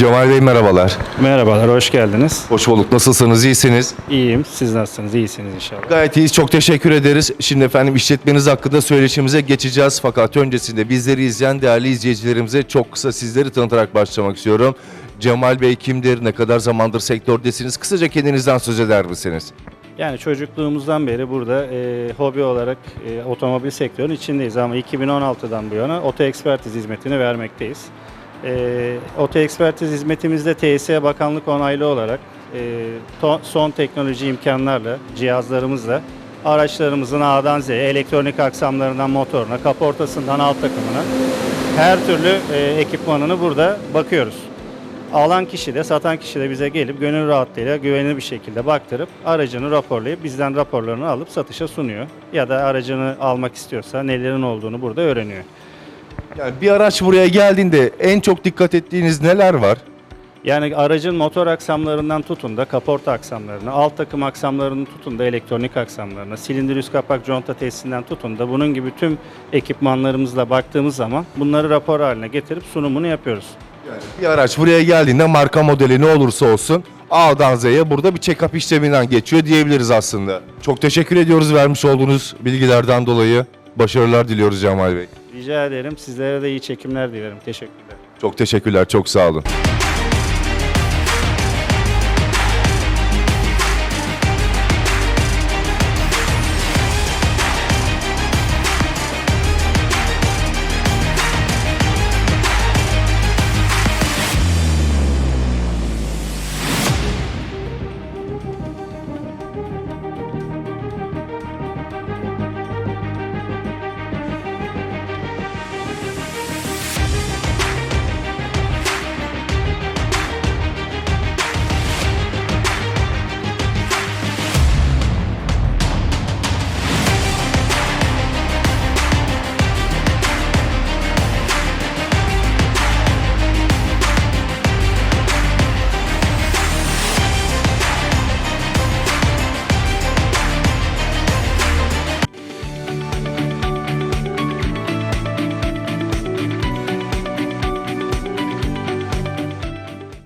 Cemal Bey merhabalar. Merhabalar, hoş geldiniz. Hoş bulduk. Nasılsınız? İyisiniz? İyiyim, siz nasılsınız? İyisiniz inşallah. Gayet iyiyiz. Çok teşekkür ederiz. Şimdi efendim işletmeniz hakkında söyleşimize geçeceğiz. Fakat öncesinde bizleri izleyen değerli izleyicilerimize çok kısa sizleri tanıtarak başlamak istiyorum. Cemal Bey kimdir? Ne kadar zamandır sektördesiniz? Kısaca kendinizden söz eder misiniz? Yani çocukluğumuzdan beri burada e, hobi olarak e, otomobil sektörünün içindeyiz ama 2016'dan bu yana oto ekspertiz hizmetini vermekteyiz. E, oto ekspertiz hizmetimizde TSE Bakanlık onaylı olarak e, to- son teknoloji imkanlarla, cihazlarımızla araçlarımızın A'dan Z'ye, elektronik aksamlarından motoruna, kaportasından alt takımına her türlü e, ekipmanını burada bakıyoruz. Alan kişi de satan kişi de bize gelip gönül rahatlığıyla güvenilir bir şekilde baktırıp aracını raporlayıp bizden raporlarını alıp satışa sunuyor. Ya da aracını almak istiyorsa nelerin olduğunu burada öğreniyor. Yani bir araç buraya geldiğinde en çok dikkat ettiğiniz neler var? Yani aracın motor aksamlarından tutun da kaporta aksamlarına, alt takım aksamlarını tutun da elektronik aksamlarına, silindir üst kapak conta testinden tutun da bunun gibi tüm ekipmanlarımızla baktığımız zaman bunları rapor haline getirip sunumunu yapıyoruz. Bir araç buraya geldiğinde marka modeli ne olursa olsun A'dan Z'ye burada bir check-up işleminden geçiyor diyebiliriz aslında. Çok teşekkür ediyoruz vermiş olduğunuz bilgilerden dolayı. Başarılar diliyoruz Cemal Bey. Rica ederim. Sizlere de iyi çekimler dilerim. Teşekkürler. Çok teşekkürler, çok sağ olun.